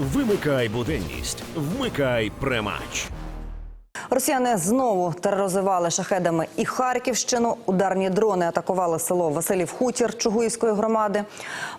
Вимикай буденність, вмикай премач. Росіяни знову тероризували шахедами і Харківщину. Ударні дрони атакували село Василів Хутір Чугуївської громади.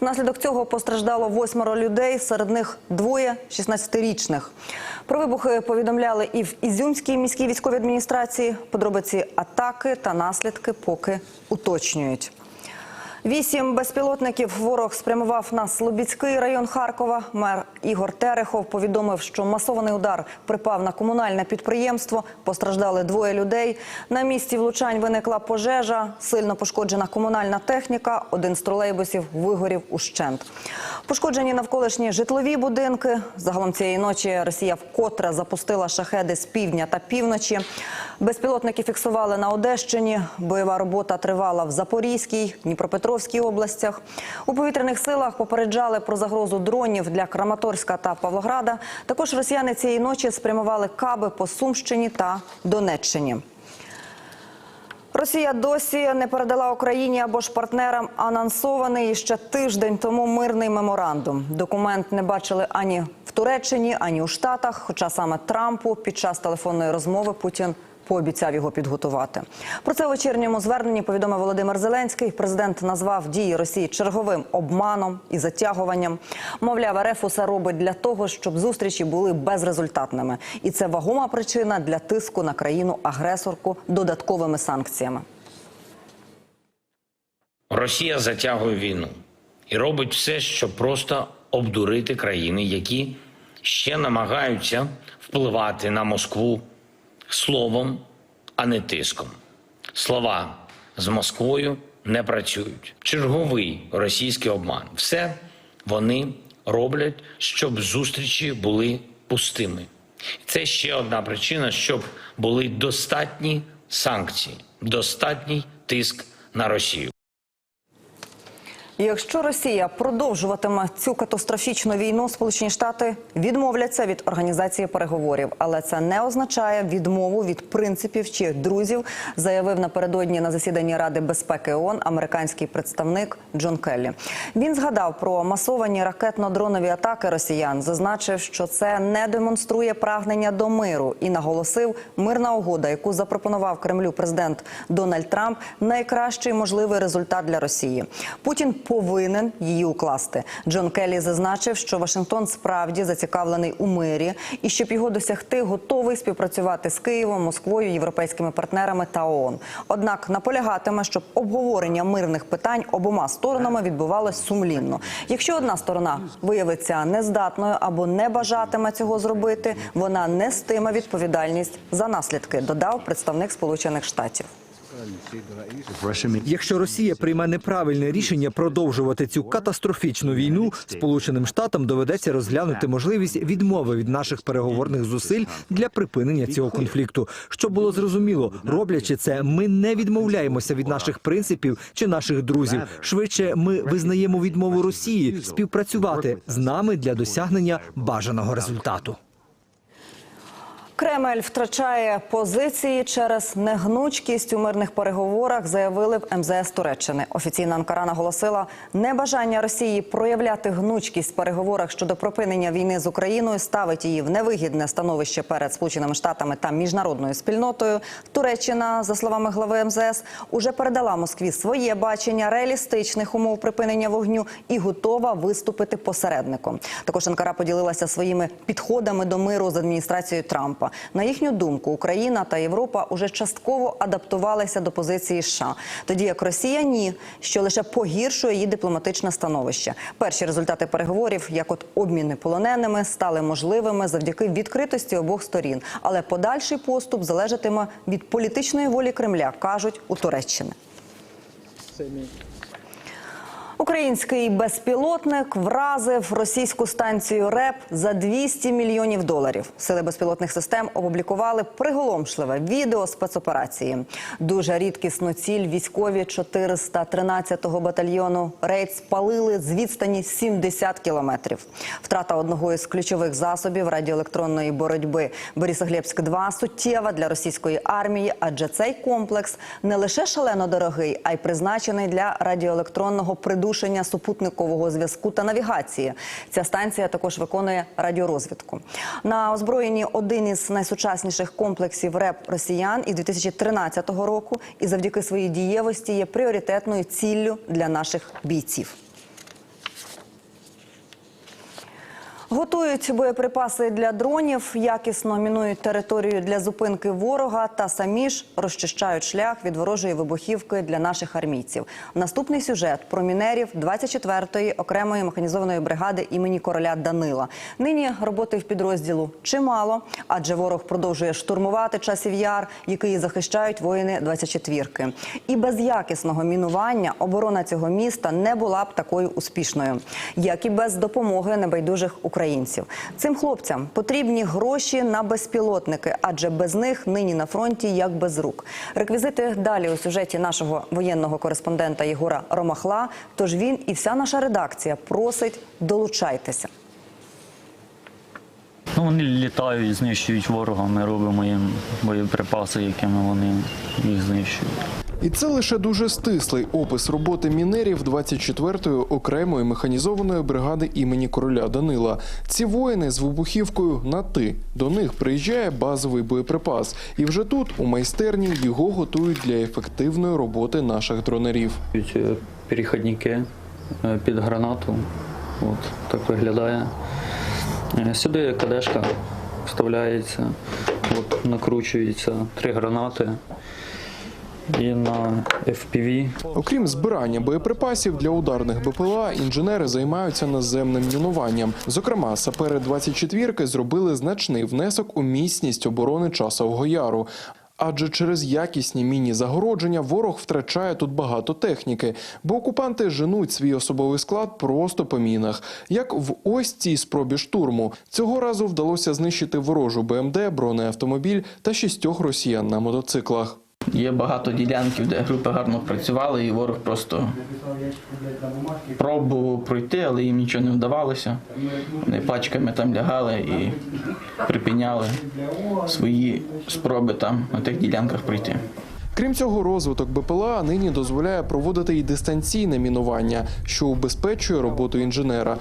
Внаслідок цього постраждало восьмеро людей, серед них двоє 16-річних. Про вибухи повідомляли і в Ізюмській міській військовій адміністрації. Подробиці атаки та наслідки поки уточнюють. Вісім безпілотників ворог спрямував на Слобідський район Харкова. Мер Ігор Терехов повідомив, що масований удар припав на комунальне підприємство. Постраждали двоє людей. На місці влучань виникла пожежа, сильно пошкоджена комунальна техніка. Один з тролейбусів вигорів ущент. Пошкоджені навколишні житлові будинки. Загалом цієї ночі Росія вкотре запустила шахеди з півдня та півночі. Безпілотники фіксували на Одещині. Бойова робота тривала в Запорізькій, Дніпропетровській областях. У повітряних силах попереджали про загрозу дронів для Краматорська та Павлограда. Також росіяни цієї ночі спрямували каби по Сумщині та Донеччині. Росія досі не передала Україні або ж партнерам анонсований ще тиждень тому мирний меморандум. Документ не бачили ані в Туреччині, ані у Штатах. Хоча саме Трампу під час телефонної розмови Путін пообіцяв його підготувати. Про це у вечірньому зверненні повідомив Володимир Зеленський. Президент назвав дії Росії черговим обманом і затягуванням. Мовляв, РФ усе робить для того, щоб зустрічі були безрезультатними, і це вагома причина для тиску на країну-агресорку додатковими санкціями. Росія затягує війну і робить все, щоб просто обдурити країни, які ще намагаються впливати на Москву словом, а не тиском. Слова з Москвою не працюють. Черговий російський обман. Все вони роблять, щоб зустрічі були пустими. Це ще одна причина, щоб були достатні санкції, достатній тиск на Росію. Якщо Росія продовжуватиме цю катастрофічну війну, Сполучені Штати відмовляться від організації переговорів, але це не означає відмову від принципів чи друзів, заявив напередодні на засіданні Ради безпеки ООН американський представник Джон Келлі. Він згадав про масовані ракетно-дронові атаки росіян, зазначив, що це не демонструє прагнення до миру і наголосив, мирна угода, яку запропонував Кремлю президент Дональд Трамп, найкращий можливий результат для Росії. Путін повинен її укласти. Джон Келлі зазначив, що Вашингтон справді зацікавлений у мирі і щоб його досягти, готовий співпрацювати з Києвом, Москвою, європейськими партнерами та ООН. Однак наполягатиме, щоб обговорення мирних питань обома сторонами відбувалось сумлінно. Якщо одна сторона виявиться нездатною або не бажатиме цього зробити, вона нестиме відповідальність за наслідки, додав представник Сполучених Штатів. Якщо Росія прийме неправильне рішення продовжувати цю катастрофічну війну, Сполученим Штатам доведеться розглянути можливість відмови від наших переговорних зусиль для припинення цього конфлікту. Щоб було зрозуміло, роблячи це, ми не відмовляємося від наших принципів чи наших друзів. Швидше ми визнаємо відмову Росії співпрацювати з нами для досягнення бажаного результату. Кремль втрачає позиції через негнучкість у мирних переговорах, заявили в МЗС Туреччини. Офіційна Анкара наголосила, небажання Росії проявляти гнучкість в переговорах щодо припинення війни з Україною ставить її в невигідне становище перед Сполученими Штатами та міжнародною спільнотою. Туреччина, за словами глави МЗС, уже передала Москві своє бачення реалістичних умов припинення вогню і готова виступити посередником. Також Анкара поділилася своїми підходами до миру з адміністрацією Трампа. На їхню думку, Україна та Європа уже частково адаптувалися до позиції США, тоді як Росія ні, що лише погіршує її дипломатичне становище. Перші результати переговорів, як от обміни полоненими, стали можливими завдяки відкритості обох сторін. Але подальший поступ залежатиме від політичної волі Кремля, кажуть у Туреччини. Український безпілотник вразив російську станцію РЕП за 200 мільйонів доларів. Сили безпілотних систем опублікували приголомшливе відео спецоперації. Дуже рідкісну ціль військові 413-го батальйону рейд спалили з відстані 70 кілометрів. Втрата одного із ключових засобів радіоелектронної боротьби Борисоглебськ-2 суттєва для російської армії, адже цей комплекс не лише шалено дорогий, а й призначений для радіоелектронного придурку порушення супутникового зв'язку та навігації. Ця станція також виконує радіорозвідку. На озброєнні один із найсучасніших комплексів РЕП росіян із 2013 року і завдяки своїй дієвості є пріоритетною ціллю для наших бійців. Готують боєприпаси для дронів, якісно мінують територію для зупинки ворога та самі ж розчищають шлях від ворожої вибухівки для наших армійців. Наступний сюжет про мінерів 24-ї окремої механізованої бригади імені короля Данила. Нині роботи в підрозділу чимало, адже ворог продовжує штурмувати часів яр, який захищають воїни 24-ки. І без якісного мінування оборона цього міста не була б такою успішною, як і без допомоги небайдужих українців. Цим хлопцям потрібні гроші на безпілотники, адже без них нині на фронті як без рук. Реквізити далі у сюжеті нашого воєнного кореспондента Єгора Ромахла. Тож він і вся наша редакція просить долучайтеся. Ну, вони літають, знищують ворога, ми робимо їм боєприпаси, якими вони їх знищують. І це лише дуже стислий опис роботи мінерів 24-ї окремої механізованої бригади імені короля Данила. Ці воїни з вибухівкою на ти. До них приїжджає базовий боєприпас, і вже тут, у майстерні, його готують для ефективної роботи наших дронерів. Е, Перехідники е, під гранату. От так виглядає. Е, Сюди кадешка вставляється, от, накручується три гранати. І на FPV Окрім збирання боєприпасів для ударних БПЛА, інженери займаються наземним мінуванням. Зокрема, сапери 24-ки зробили значний внесок у міцність оборони Часового Яру. Адже через якісні міні-загородження ворог втрачає тут багато техніки, бо окупанти женуть свій особовий склад просто по мінах. Як в ось цій спробі штурму. Цього разу вдалося знищити ворожу БМД, бронеавтомобіль та шістьох росіян на мотоциклах. Є багато ділянків, де групи гарно працювали, і ворог просто пробував пройти, але їм нічого не вдавалося. Вони пачками там лягали і припиняли свої спроби там на тих ділянках пройти. Крім цього, розвиток БПЛА нині дозволяє проводити і дистанційне мінування, що убезпечує роботу інженера.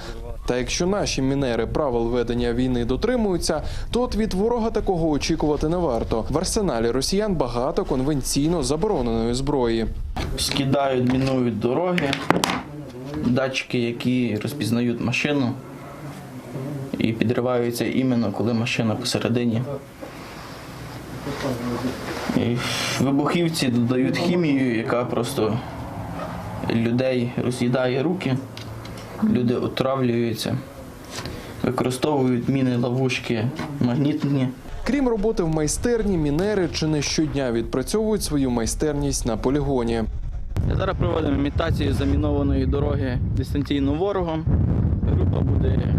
Та якщо наші мінери правил ведення війни дотримуються, то от від ворога такого очікувати не варто. В арсеналі росіян багато конвенційно забороненої зброї. Скидають, мінують дороги, датчики, які розпізнають машину і підриваються іменно, коли машина посередині. І вибухівці додають хімію, яка просто людей роз'їдає руки, люди отравлюються, використовують міни ловушки магнітні. Крім роботи в майстерні, мінери чи не щодня відпрацьовують свою майстерність на полігоні. Зараз проводимо імітацію замінованої дороги дистанційно ворогом. Група буде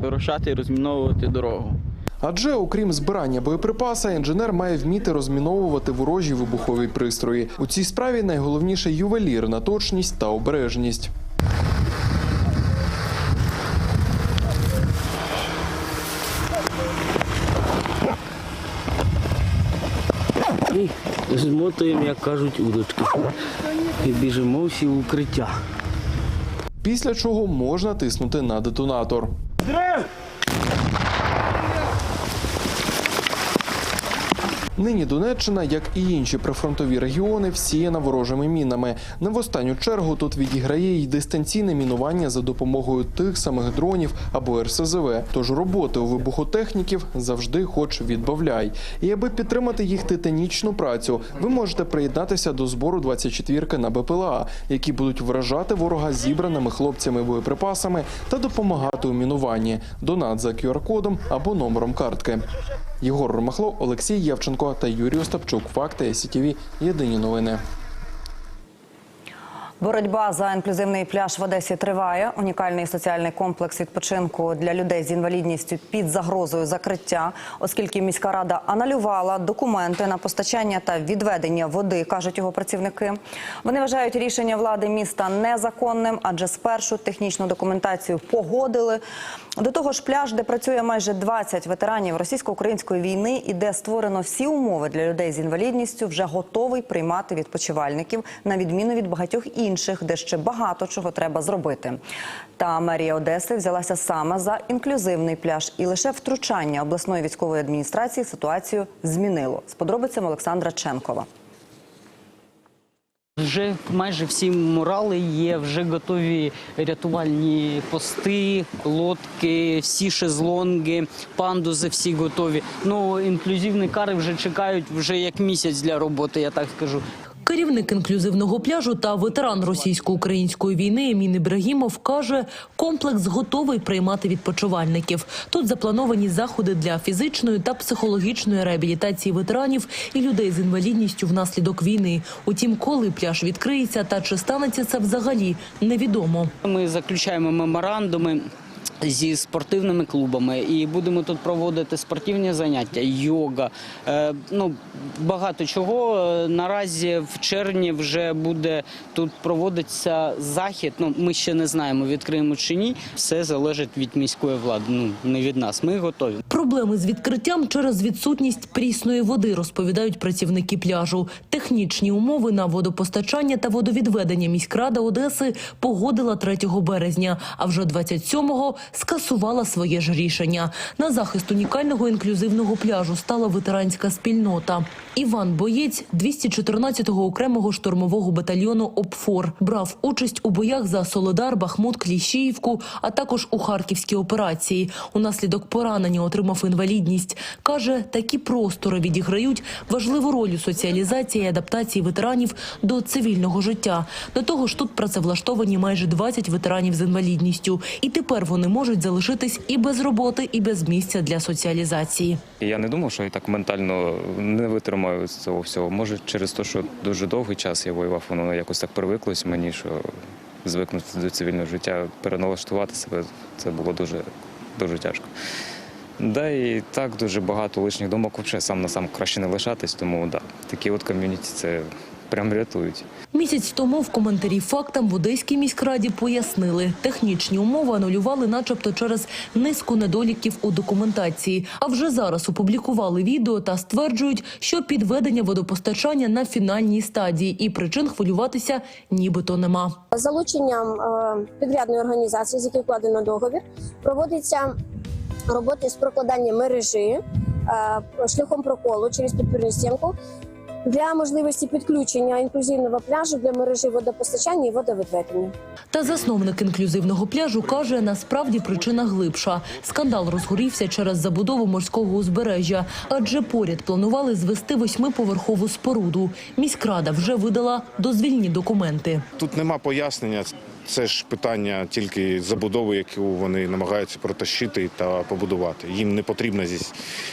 вирушати і розміновувати дорогу. Адже, окрім збирання боєприпаса, інженер має вміти розміновувати ворожі вибухові пристрої. У цій справі найголовніше ювелірна точність та обережність. І змотуємо, як кажуть, удочки. І біжимо всі в укриття. Після чого можна тиснути на детонатор. Нині Донеччина, як і інші прифронтові регіони, всіяна ворожими мінами. Не в останню чергу тут відіграє й дистанційне мінування за допомогою тих самих дронів або РСЗВ. Тож роботи у вибухотехніків завжди хоч відбавляй. І аби підтримати їх титанічну працю, ви можете приєднатися до збору 24 на БПЛА, які будуть вражати ворога зібраними хлопцями боєприпасами та допомагати у мінуванні. Донат за QR-кодом або номером картки. Єгор Ромахло, Олексій Явченко та Юрій Остапчук. Факти СІТІВІ. Єдині новини. Боротьба за інклюзивний пляж в Одесі триває. Унікальний соціальний комплекс відпочинку для людей з інвалідністю під загрозою закриття, оскільки міська рада аналювала документи на постачання та відведення води, кажуть його працівники. Вони вважають рішення влади міста незаконним, адже спершу технічну документацію погодили. До того ж, пляж, де працює майже 20 ветеранів російсько-української війни і де створено всі умови для людей з інвалідністю, вже готовий приймати відпочивальників на відміну від багатьох інших інших, де ще багато чого треба зробити. Та мерія Одеси взялася саме за інклюзивний пляж, і лише втручання обласної військової адміністрації ситуацію змінило. З подробицями Олександра Ченкова. Вже майже всі мурали є, вже готові рятувальні пости, лодки, всі шезлонги, пандузи всі готові. Ну, інклюзивні кари вже чекають вже як місяць для роботи, я так скажу. Керівник інклюзивного пляжу та ветеран російсько-української війни Емін Ібрагімов каже, комплекс готовий приймати відпочивальників. Тут заплановані заходи для фізичної та психологічної реабілітації ветеранів і людей з інвалідністю внаслідок війни. Утім, коли пляж відкриється та чи станеться це взагалі, невідомо. Ми заключаємо меморандуми. Зі спортивними клубами і будемо тут проводити спортивні заняття, йога. Е, ну багато чого. Е, Наразі в червні вже буде тут проводиться захід. Ну ми ще не знаємо, відкриємо чи ні. Все залежить від міської влади. Ну не від нас. Ми готові. Проблеми з відкриттям через відсутність прісної води, розповідають працівники пляжу. Технічні умови на водопостачання та водовідведення міськрада Одеси погодила 3 березня, а вже 27-го скасувала своє ж рішення. На захист унікального інклюзивного пляжу стала ветеранська спільнота. Іван Боєць 214-го окремого штурмового батальйону ОПФОР брав участь у боях за Солодар, Бахмут, Кліщіївку, а також у харківській операції. Унаслідок поранення отримав інвалідність. Каже, такі простори відіграють важливу роль у соціалізації і адаптації ветеранів до цивільного життя. До того ж, тут працевлаштовані майже 20 ветеранів з інвалідністю, і тепер вони можуть залишитись і без роботи, і без місця для соціалізації. Я не думав, що я так ментально не витримаю з цього всього. Може, через те, що дуже довгий час я воював, воно якось так привиклось мені, що звикнути до цивільного життя, переналаштувати себе це було дуже, дуже тяжко. Да, і так дуже багато лишніх думок взагалі сам на сам краще не лишатись, тому да, такі от ком'юніті це прям рятують. Місяць тому в коментарі фактам в Одеській міськраді пояснили, технічні умови анулювали, начебто через низку недоліків у документації. А вже зараз опублікували відео та стверджують, що підведення водопостачання на фінальній стадії і причин хвилюватися нібито нема. залученням е, підрядної організації, з якою вкладено договір, проводиться роботи з прокладання мережі е, шляхом проколу через підпірну стінку для можливості підключення інклюзивного пляжу для мережі водопостачання і водовідведення. Та засновник інклюзивного пляжу каже, насправді причина глибша. Скандал розгорівся через забудову морського узбережжя, адже поряд планували звести восьмиповерхову споруду. Міськрада вже видала дозвільні документи. Тут нема пояснення. Це ж питання тільки забудови, яку вони намагаються протащити та побудувати. Їм не потрібна здесь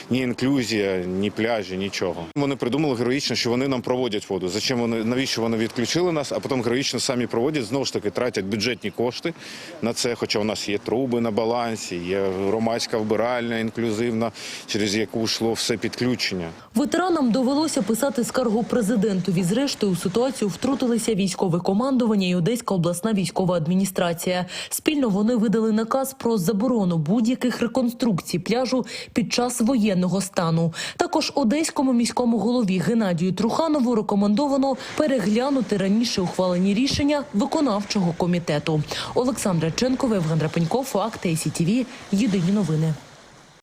ні інклюзія, ні пляжі, нічого. Вони придумали героїчно, що вони нам проводять воду. Зачем вони навіщо вони відключили нас, а потім героїчно самі проводять знову ж таки тратять бюджетні кошти на це. Хоча у нас є труби на балансі, є громадська вбиральня інклюзивна, через яку йшло все підключення. Ветеранам довелося писати скаргу президентові. Зрештою, у ситуацію втрутилися військове командування і Одеська обласна військова адміністрація. Спільно вони видали наказ про заборону будь-яких реконструкцій пляжу під час воєнного стану. Також одеському міському голові Геннадію Труханову рекомендовано переглянути раніше ухвалені рішення виконавчого комітету. Олександра Ченкова, Євген Рапенько, Факти СІТВ. Єдині новини.